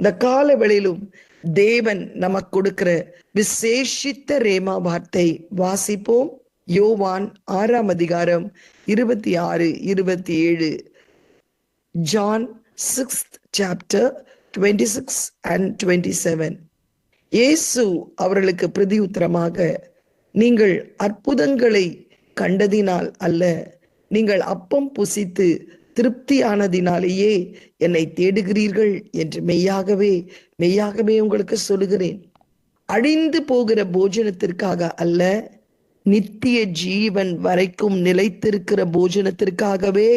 இந்த கால வேளையிலும் தேவன் நமக்கு கொடுக்கிற விசேஷித்த ரேமா வார்த்தை வாசிப்போம். யோவான் ஆறாம் அதிகாரம் இருபத்தி ஆறு இருபத்தி ஏழு. John sixth chapter twenty six and twenty seven Yesu அவர்களுக்கு பிரதியுத்தரமாக நீங்கள் அற்புதங்களை கண்டதினால் அல்ல நீங்கள் அப்பம் புசித்து திருப்தியானதினாலேயே என்னை தேடுகிறீர்கள் என்று மெய்யாகவே மெய்யாகவே உங்களுக்கு சொல்லுகிறேன். அழிந்து போகிற போஜனத்திற்காக அல்ல நித்திய ஜீவன் வரைக்கும் நிலைத்திருக்கிற போஜனத்திற்காகவே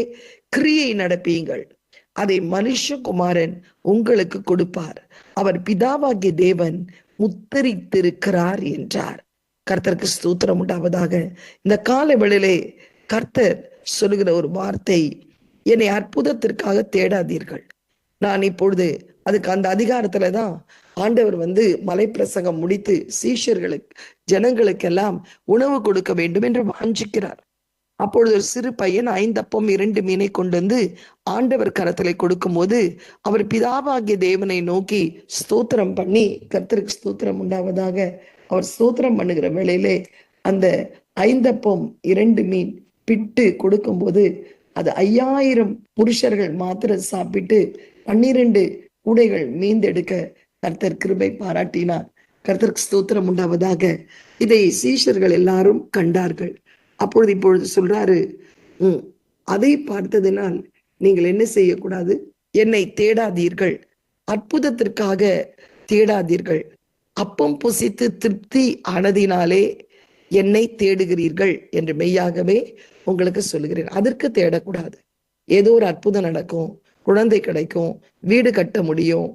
கிரியை நடப்பீங்கள். அதை மனுஷகுமாரன் உங்களுக்கு கொடுப்பார். அவர் பிதாவாகிய தேவன் முத்தரித்திருக்கிறார் என்றார். கர்த்தருக்கு ஸ்தூத்திரம் உண்டாவதாக. இந்த கால வேளையிலே கர்த்தர் சொல்லுகிற ஒரு வார்த்தை என்னை அற்புதத்திற்காக தேடாதீர்கள். நான் இப்பொழுது அதுக்கு அந்த அதிகாரத்துல தான் ஆண்டவர் வந்து மலைப்பிரசங்கம் முடித்து சீஷர்களுக்கு ஜனங்களுக்கெல்லாம் உணவு கொடுக்க வேண்டும் என்று வாஞ்சிக்கிறார். அப்பொழுது ஒரு சிறு பையன் ஐந்தப்பம் இரண்டு மீனை கொண்டு வந்து ஆண்டவர் கரத்திலே கொடுக்கும்போது அவர் பிதாவாகிய தேவனை நோக்கி ஸ்தோத்திரம் பண்ணி கர்த்தருக்கு ஸ்தோத்திரம் உண்டாவதாக அவர் ஸ்தோத்திரம் பண்ணுகிற வேளையிலே அந்த ஐந்தப்பம் இரண்டு மீன் பிட்டு கொடுக்கும்போது அது ஐயாயிரம் புருஷர்கள் மாத்திரம் சாப்பிட்டு பன்னிரண்டு கூடைகள் மீந்தெடுக்க கர்த்தர் கிருபை பாராட்டினார். கர்த்தருக்கு ஸ்தோத்திரம் உண்டாவதாக. இதை சீஷர்கள் எல்லாரும் கண்டார்கள். அப்பொழுது இப்பொழுது சொல்றாரு "உம், அதை பார்த்ததினால் நீங்கள் என்ன செய்யக்கூடாது? என்னை தேடாதீர்கள். அற்புதத்திற்காக தேடாதீர்கள். அப்பம் புசித்து திருப்தி ஆனதினாலே என்னை தேடுகிறீர்கள் என்று மெய்யாகவே உங்களுக்கு சொல்லுகிறேன். அதற்கு தேடக்கூடாது. ஏதோ ஒரு அற்புதம் நடக்கும் குழந்தை கிடைக்கும் வீடு கட்ட முடியும்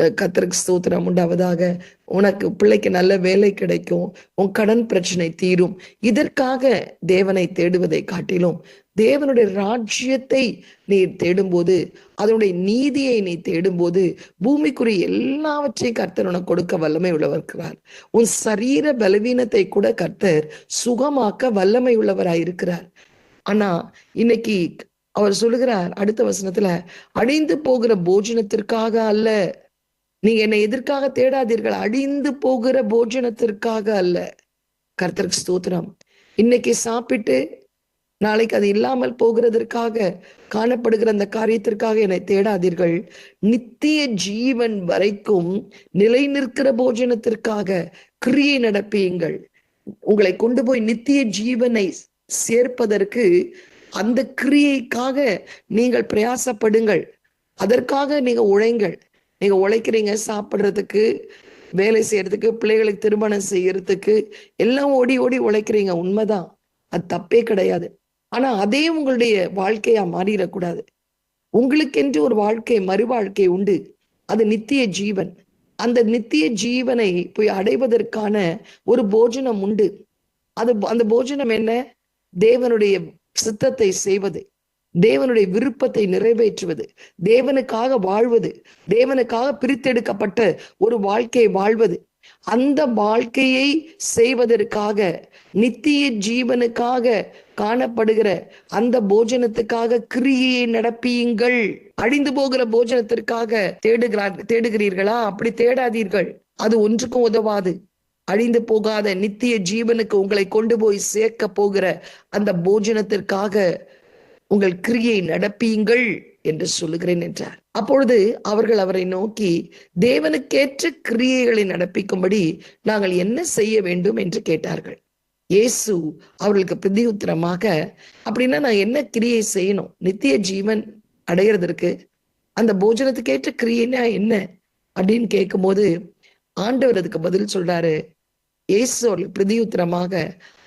அஹ் ஸ்தோத்திரம் உண்டாவதாக. உனக்கு பிள்ளைக்கு நல்ல வேலை கிடைக்கும். உன் கடன் பிரச்சனை தீரும். இதற்காக தேவனை தேடுவதை காட்டிலும் தேவனுடைய ராஜ்யத்தை நீ தேடும்போது அதனுடைய நீதியை நீ தேடும்போது பூமிக்குரிய எல்லாவற்றையும் கர்த்தர் உனக்கு கொடுக்க வல்லமை உள்ளவர்கிறார் உன் சரீர பலவீனத்தை கூட கர்த்தர் சுகமாக்க வல்லமை உள்ளவராயிருக்கிறார் ஆனா இன்னைக்கு அவர் சொல்லுகிறார் அடுத்த வசனத்துல அழிந்து போகிற போஜனத்திற்காக அல்ல. நீங்க என்னை எதற்காக தேடாதீர்கள்? அழிந்து போகிற போஜனத்திற்காக அல்ல. கர்த்தருக்கு ஸ்தோத்திரம். இன்னைக்கு சாப்பிட்டு நாளைக்கு அது இல்லாமல் போகிறதற்காக காணப்படுகிற அந்த காரியத்திற்காக என்னை தேடாதீர்கள். நித்திய ஜீவன் வரைக்கும் நிலை நிற்கிற போஜனத்திற்காக கிரியை நடப்பியுங்கள். உங்களை கொண்டு போய் நித்திய ஜீவனை சேர்ப்பதற்கு அந்த கிரியைக்காக நீங்கள் பிரயாசப்படுங்கள். அதற்காக நீங்க உழைங்கள். நீங்க உழைக்கிறீங்க சாப்பிட்றதுக்கு வேலை செய்யறதுக்கு பிள்ளைகளுக்கு திருமணம் செய்யறதுக்கு எல்லாம் ஓடி ஓடி உழைக்கிறீங்க. உண்மைதான். அது தப்பே கிடையாது. ஆனா அதே உங்களுடைய வாழ்க்கையா மாறிடக்கூடாது. உங்களுக்கென்று ஒரு வாழ்க்கை மறு வாழ்க்கை உண்டு. அது நித்திய ஜீவன். அந்த நித்திய ஜீவனை போய் அடைவதற்கான ஒரு போஜனம் உண்டு. அது அந்த போஜனம் என்ன? தேவனுடைய சித்தத்தை செய்வது. தேவனுடைய விருப்பத்தை நிறைவேற்றுவது தேவனுக்காக வாழ்வது தேவனுக்காக பிரித்தெடுக்கப்பட்ட ஒரு வாழ்க்கையை வாழ்வது அந்த வாழ்க்கையை செய்வதற்காக நித்திய ஜீவனுக்காக காணப்படுகிற அந்த போஜனத்துக்காக கிரியையை நடப்பியுங்கள். அழிந்து போகிற போஜனத்திற்காக தேடுகிறார் தேடுகிறீர்களா? அப்படி தேடாதீர்கள். அது ஒன்றுக்கும் உதவாது. அழிந்து போகாத நித்திய ஜீவனுக்கு உங்களை கொண்டு போய் சேர்க்க போகிற அந்த போஜனத்திற்காக உங்கள் கிரியை நடப்பியுங்கள் என்று சொல்லுகிறேன் என்றார். அப்பொழுது அவர்கள் அவரை நோக்கி தேவனுக்கேற்ற கிரியைகளை நடப்பிக்கும்படி நாங்கள் என்ன செய்ய வேண்டும் என்று கேட்டார்கள். இயேசு அவர்களுக்கு பிரதி உத்தரமாக அப்படின்னா நான் என்ன கிரியை செய்யணும்? நித்திய ஜீவன் அடையிறதற்கு அந்த போஜனத்துக்கேற்ற கிரியைனா என்ன? அப்படின்னு கேட்கும்போது ஆண்டவர் அதுக்கு பதில் சொல்றாரு. இயேசு அவர்கள் பிரதியுத்தரமாக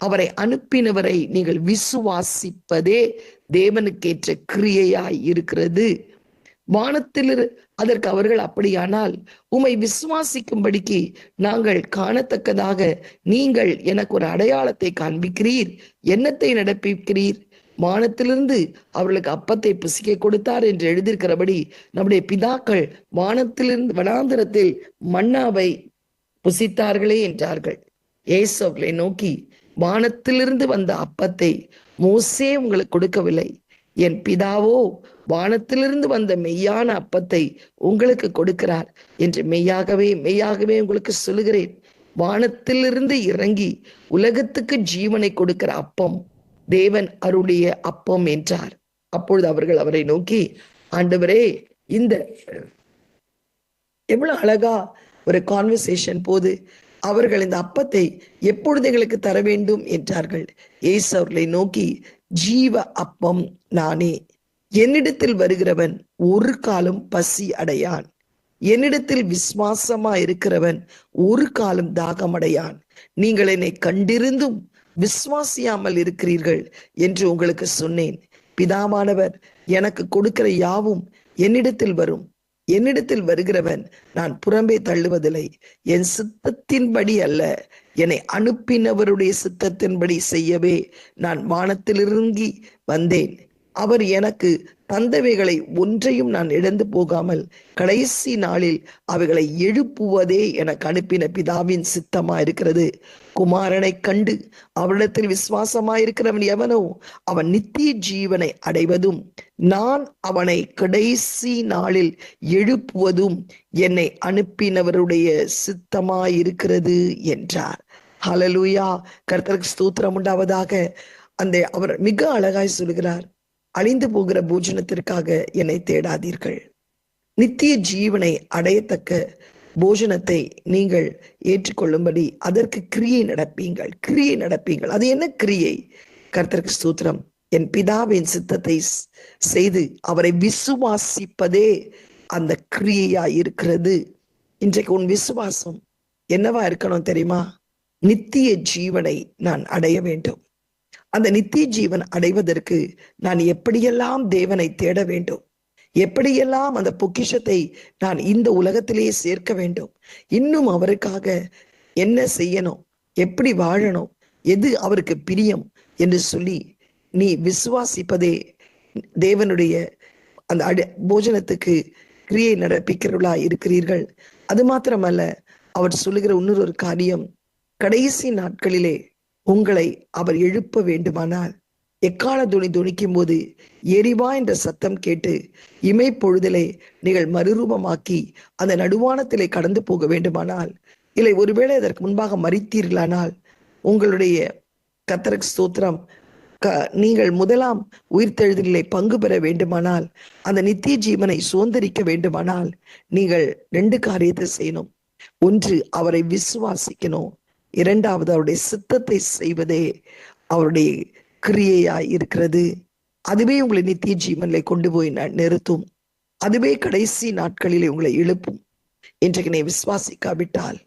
அவரை அனுப்பினவரை நீங்கள் விசுவாசிப்பதே தேவனுக்கேற்ற கிரியையாய் இருக்கிறது. வானத்தில் அதற்கு அவர்கள் அப்படியானால் உம்மை விசுவாசிக்கும்படிக்கு நாங்கள் காணத்தக்கதாக நீங்கள் எனக்கு ஒரு அடையாளத்தை காண்பிக்கிறீர். என்னத்தை நடப்பிக்கிறீர்? வானத்திலிருந்து அவர்களுக்கு அப்பத்தை புசிக்க கொடுத்தார் என்று எழுதியிருக்கிறபடி நம்முடைய பிதாக்கள் வானத்திலிருந்து வனாந்திரத்தில் மன்னாவை புசித்தார்களே என்றார்கள். இயேசு அவர்களை நோக்கி வானத்திலிருந்து வந்த அப்பத்தை மோசே உங்களுக்கு கொடுக்கவில்லை. என் பிதாவோ வானத்திலிருந்து வந்த மெய்யான அப்பத்தை உங்களுக்கு கொடுக்கிறார். என்று மெய்யாகவே மெய்யாகவே உங்களுக்கு சொல்லுகிறேன். வானத்திலிருந்து இறங்கி உலகத்துக்கு ஜீவனை கொடுக்கிற அப்பம் தேவன் அருளிய அப்பம் என்றார். அப்பொழுது அவர்கள் அவரை நோக்கி ஆண்டவரே இந்த எவ்வளவு அழகா ஒரு கான்வர்சேஷன் போது அவர்கள் இந்த அப்பத்தை எப்பொழுது எங்களுக்கு தர வேண்டும் என்றார்கள். ஏசு அவர்களை நோக்கி ஜீவ அப்பம் நானே. என்னிடத்தில் வருகிறவன் ஒரு காலம் பசி அடையான். என்னிடத்தில் விசுவாசமா இருக்கிறவன் ஒரு காலம் தாகமடையான் நீங்கள் என்னை கண்டிருந்தும் விசுவாசியாமல் இருக்கிறீர்கள் என்று உங்களுக்கு சொன்னேன். பிதாமானவர் எனக்கு கொடுக்கிற யாவும் என்னிடத்தில் வரும். என்னிடத்தில் வருகிறவன் நான் புறம்பே தள்ளுவதில்லை. என் சித்தத்தின்படி அல்ல என்னை அனுப்பினவருடைய சித்தத்தின்படி செய்யவே நான் வானத்திலிருங்கி வந்தேன். அவர் எனக்கு தந்தவைகளை ஒன்றையும் நான் இழந்து போகாமல் கடைசி நாளில் அவைகளை எழுப்புவதே எனக்கு அனுப்பின பிதாவின் சித்தமா இருக்கிறது குமாரனை கண்டு அவரிடத்தில் விசுவாசமாயிருக்கிறவன் எவனோ அவன் நித்திய ஜீவனை அடைவதும் நான் அவனை கடைசி நாளில் எழுப்புவதும் என்னை அனுப்பினவருடைய சித்தமாயிருக்கிறது என்றார். ஹலலூயா கர்த்தருக்கு ஸ்தூத்திரம் உண்டாவதாக. அந்த அவர் மிக அழகாய் சொல்கிறார் அழிந்து போகிற போஜனத்திற்காக என்னை தேடாதீர்கள். நித்திய ஜீவனை அடையத்தக்க போஜனத்தை நீங்கள் ஏற்றுக்கொள்ளும்படி அதற்கு கிரியை நடப்பீங்கள். கிரியை நடப்பீங்கள். அது என்ன கிரியை? கர்த்தருக்கு சூத்திரம் என் பிதாவின் சித்தத்தை செய்து அவரை விசுவாசிப்பதே அந்த கிரியையா இருக்கிறது இன்றைக்கு உன் விசுவாசம் என்னவா இருக்கணும் தெரியுமா? நித்திய ஜீவனை நான் அடைய வேண்டும். அந்த நித்திய ஜீவன் அடைவதற்கு நான் எப்படியெல்லாம் தேவனை தேட வேண்டும்? எப்படியெல்லாம் அந்த பொக்கிஷத்தை நான் இந்த உலகத்திலேயே சேர்க்க வேண்டும்? இன்னும் அவருக்காக என்ன செய்யணும்? எப்படி வாழணும்? எது அவருக்கு பிரியம்? என்று சொல்லி நீ விசுவாசிப்பதே தேவனுடைய அந்த அடி போஜனத்துக்கு கிரியை நடப்பிக்கிறவர்களா இருக்கிறீர்கள். அது மாத்திரமல்ல அவர் சொல்லுகிற இன்னொரு ஒரு காரியம் கடைசி நாட்களிலே உங்களை அவர் எழுப்ப வேண்டுமானால் எக்கால துணி துணிக்கும் போது எரிவா என்ற சத்தம் கேட்டு இமை பொழுதலை நீங்கள் மறுரூபமாக்கி அந்த நடுவானத்திலே கடந்து போக வேண்டுமானால் இல்லை ஒருவேளை அதற்கு முன்பாக மறித்தீர்களானால் உங்களுடைய கத்தரக் ஸ்தோத்திரம். க நீங்கள் முதலாம் உயிர்த்தெழுதலிலே பங்கு பெற வேண்டுமானால் அந்த நித்திய ஜீவனை சுதந்திரிக்க வேண்டுமானால் நீங்கள் ரெண்டு காரியத்தை செய்யணும். ஒன்று அவரை விசுவாசிக்கணும். இரண்டாவது அவருடைய சித்தத்தை செய்வதே அவருடைய கிரியையா இருக்கிறது. அதுவே உங்களை நித்திய ஜீவனில் கொண்டு போய் நிறுத்தும். அதுவே கடைசி நாட்களிலே உங்களை எழுப்பும். இன்றைக்கு நீ விசுவாசிக்காவிட்டால்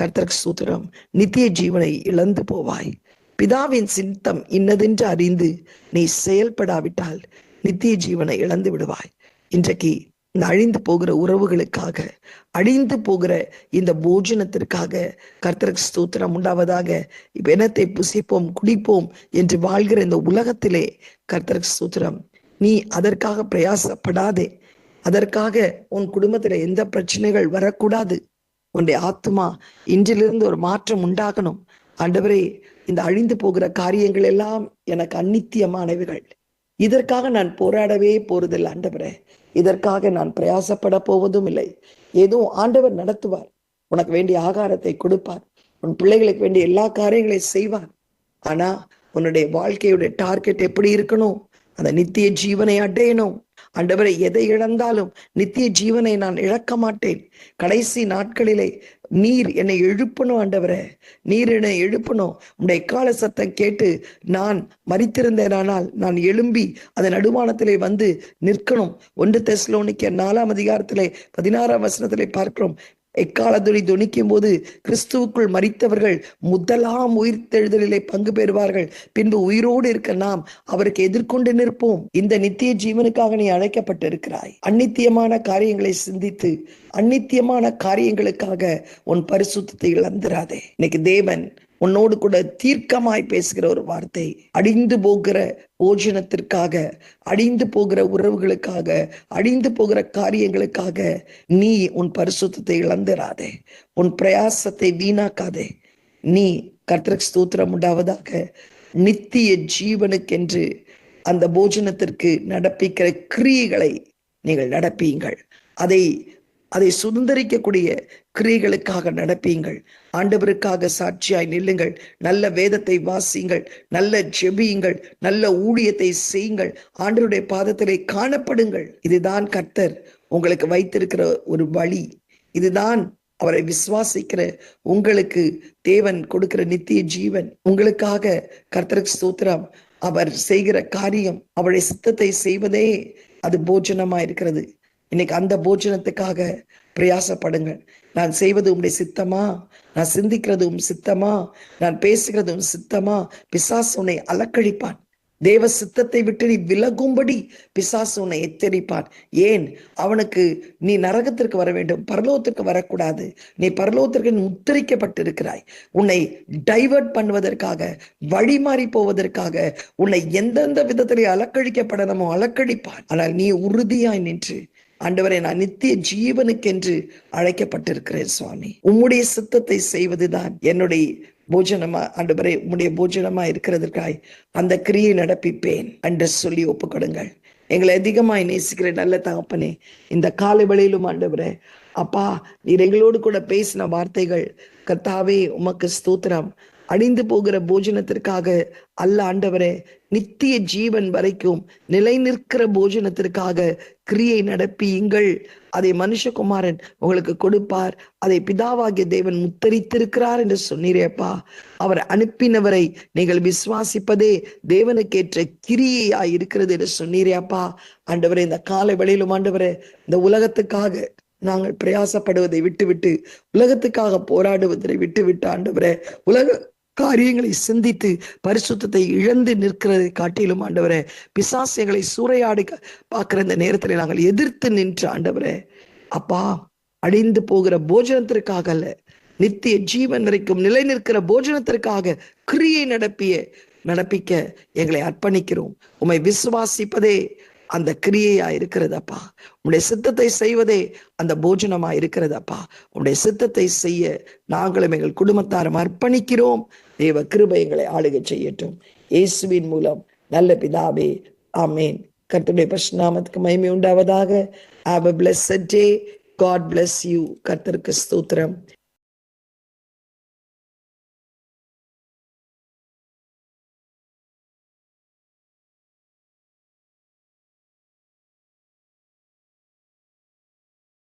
கர்த்தர்க்கு சூத்திரம் நித்திய ஜீவனை இழந்து போவாய். பிதாவின் சித்தம் இன்னதென்று அறிந்து நீ செயல்படாவிட்டால் நித்திய ஜீவனை இழந்து விடுவாய். இன்றைக்கு இந்த அழிந்து போகிற உறவுகளுக்காக அழிந்து போகிற இந்த போஜனத்திற்காக கர்த்தருக்கு ஸ்தோத்திரம் உண்டாவதாக வெனத்தை புசிப்போம் குடிப்போம் என்று வாழ்கிற இந்த உலகத்திலே கர்த்தருக்கு ஸ்தோத்திரம். நீ அதற்காக பிரயாசப்படாதே. அதற்காக உன் குடும்பத்துல எந்த பிரச்சனைகள் வரக்கூடாது. உன்னுடைய ஆத்மா இன்றிலிருந்து ஒரு மாற்றம் உண்டாகணும். ஆண்டவரே இந்த அழிந்து போகிற காரியங்கள் எல்லாம் எனக்கு அந்நித்தியமானவைகள் இதற்காக நான் போராடவே போறதில்லை ஆண்டவரே. இதற்காக நான் பிரயாசப்பட போவதும் இல்லை ஏதோ ஆண்டவர் நடத்துவார். உனக்கு வேண்டிய ஆகாரத்தை கொடுப்பார். உன் பிள்ளைகளுக்கு வேண்டிய எல்லா காரியங்களையும் செய்வார். ஆனா உன்னுடைய வாழ்க்கையுடைய டார்கெட் எப்படி இருக்கணும்? அந்த நித்திய ஜீவனை அடையணும். ஆண்டவரை எதை இழந்தாலும் நித்திய ஜீவனை நான் இழக்க மாட்டேன் கடைசி நாட்களிலே நீர் என்னை எழுப்பணும் ஆண்டவரே. நீர் என்னை எழுப்பணும். உடைய கால சத்தம் கேட்டு நான் மறித்திருந்தேனானால் நான் எழும்பி அதன் நடுமானத்திலே வந்து நிற்கணும். ஒன்று தெஸ்லோனிக்க நாலாம் அதிகாரத்திலே பதினாறாம் வசனத்திலே பார்க்கிறோம். எக்காலத்துணி துணிக்கும் போது கிறிஸ்துவுக்குள் மறித்தவர்கள் முதலாம் உயிர்த்தெழுதலிலே பங்கு பெறுவார்கள். பின்பு உயிரோடு இருக்க நாம் அவருக்கு எதிர்கொண்டு நிற்போம். இந்த நித்திய ஜீவனுக்காக நீ அழைக்கப்பட்டிருக்கிறாய். அந்நித்தியமான காரியங்களை சிந்தித்து அந்நித்தியமான காரியங்களுக்காக உன் பரிசுத்தத்தை இழந்துராதே இன்னைக்கு தேவன் உன்னோடு கூட தீர்க்கமாய் பேசுகிற ஒரு வார்த்தை அடிந்து போகிற போஜனத்திற்காக அடிந்து போகிற உறவுகளுக்காக அடிந்து போகிற காரியங்களுக்காக நீ உன் பரிசுத்தத்தை இழந்துராதே. உன் பிரயாசத்தை வீணாக்காதே. நீ கர்த்தருக்கு ஸ்தூத்திரம் உண்டாவதாக நித்திய ஜீவனுக்கென்று அந்த போஜனத்திற்கு நடப்பிக்கிற கிரியைகளை நீங்கள் நடப்பீங்கள். அதை அதை சுதந்திரிக்கக்கூடிய கிரியைகளுக்காக நடப்பீங்கள். ஆண்டவருக்காக சாட்சியாய் நில்லுங்கள். நல்ல வேதத்தை வாசியுங்கள். நல்ல ஜெபியுங்கள். நல்ல ஊழியத்தை செய்யுங்கள். ஆண்டவருடைய பாதத்திலே காணப்படுங்கள். இதுதான் கர்த்தர் உங்களுக்கு வைத்திருக்கிற ஒரு வழி. இதுதான் அவரை விசுவாசிக்கிற உங்களுக்கு தேவன் கொடுக்கிற நித்திய ஜீவன். உங்களுக்காக கர்த்தருக்கு ஸ்தோத்திரம். அவர் செய்கிற காரியம் அவருடைய சித்தத்தை செய்வதே அது போஜனமா இருக்கிறது இன்னைக்கு அந்த போஜனத்துக்காக பிரயாசப்படுங்கள். நான் செய்வது உம்முடைய சித்தமா? நான் சிந்திக்கிறதும் சித்தமா? நான் பேசுகிறதும் சித்தமா? பிசாசு உன்னை அலக்கழிப்பான். தேவ சித்தத்தை விட்டு நீ விலகும்படி பிசாசு உன்னை எச்சரிப்பான். ஏன்? அவனுக்கு நீ நரகத்திற்கு வர வேண்டும். பரலோகத்திற்கு வரக்கூடாது. நீ பரலோகத்திற்கு முத்திரிக்கப்பட்டிருக்கிறாய் உன்னை டைவர்ட் பண்ணுவதற்காக வழிமாறி போவதற்காக உன்னை எந்தெந்த விதத்திலே அலக்கழிக்கப்படணுமோ அலக்கழிப்பான். ஆனால் நீ உறுதியாய் நின்று ஆண்டவரை நான் நித்திய ஜீவனுக்கென்று அழைக்கப்பட்டிருக்கிறேன் சுவாமி. உம்முடைய சித்தத்தை செய்வதுதான் என்னுடைய போஜனமா ஆண்டவரே உம்முடைய போஜனமா இருக்கிறதற்காய் அந்த கிரியை நடப்பிப்பேன் என்று சொல்லி ஒப்புக்கொடுங்கள். எங்களை அதிகமாய் நேசிக்கிற நல்ல தகப்பனே இந்த காலை வழியிலும் ஆண்டவரே அப்பா நீர் எங்களோடு கூட பேசின வார்த்தைகள் கர்த்தாவே உமக்கு ஸ்தோத்திரம். அழிந்து போகிற போஜனத்திற்காக அல்ல ஆண்டவரே நித்திய ஜீவன் வரைக்கும் நிலை நிற்கிற போஜனத்திற்காக கிரியை நடப்பியுங்கள். அதை மனுஷகுமாரன் உங்களுக்கு கொடுப்பார். அதை பிதாவாகிய தேவன் முத்தரித்திருக்கிறார் என்று சொன்னீரேப்பா அவர் அனுப்பினவரை நீங்கள் விசுவாசிப்பதே தேவனுக்கேற்ற கிரியையா இருக்கிறது என்று சொன்னீரேப்பா ஆண்டவரே இந்த காலை வழியிலும் ஆண்டவரே இந்த உலகத்துக்காக நாங்கள் பிரயாசப்படுவதை விட்டுவிட்டு உலகத்துக்காக போராடுவதை விட்டுவிட்டு ஆண்டவரே உலக காரியங்களை சிந்தித்து பரிசுத்தத்தை இழந்து நிற்கிறதை காட்டிலும் ஆண்டவரே பிசாசியங்களை சூறையாடி பார்க்கிற இந்த நேரத்தில் நாங்கள் எதிர்த்து நின்ற ஆண்டவரே அப்பா அழிந்து போகிற போஜனத்திற்காக அல்ல நித்திய ஜீவன் வரைக்கும் நிலை நிற்கிற போஜனத்திற்காக கிரியை நடப்பிய நடப்பிக்க எங்களை அர்ப்பணிக்கிறோம். உம்மை விசுவாசிப்பதே அந்த கிரியையா இருக்கிறதப்பா உன்னுடைய சித்தத்தை செய்வதே அந்த போஜனமா இருக்கிறதப்பா உன்னுடைய சித்தத்தை செய்ய நாங்களும் எங்கள் குடும்பத்தாரும் அர்ப்பணிக்கிறோம். தேவ கிருபை எங்களை ஆளுகை செய்யட்டும். இயேசுவின் மூலம் நல்ல பிதாவே ஆமேன். கர்த்தருடைய பரிசுநாமத்துக்கு மகிமை உண்டாவதாக. Have a blessed day God bless you கர்த்தருக்கு ஸ்தோத்திரம்.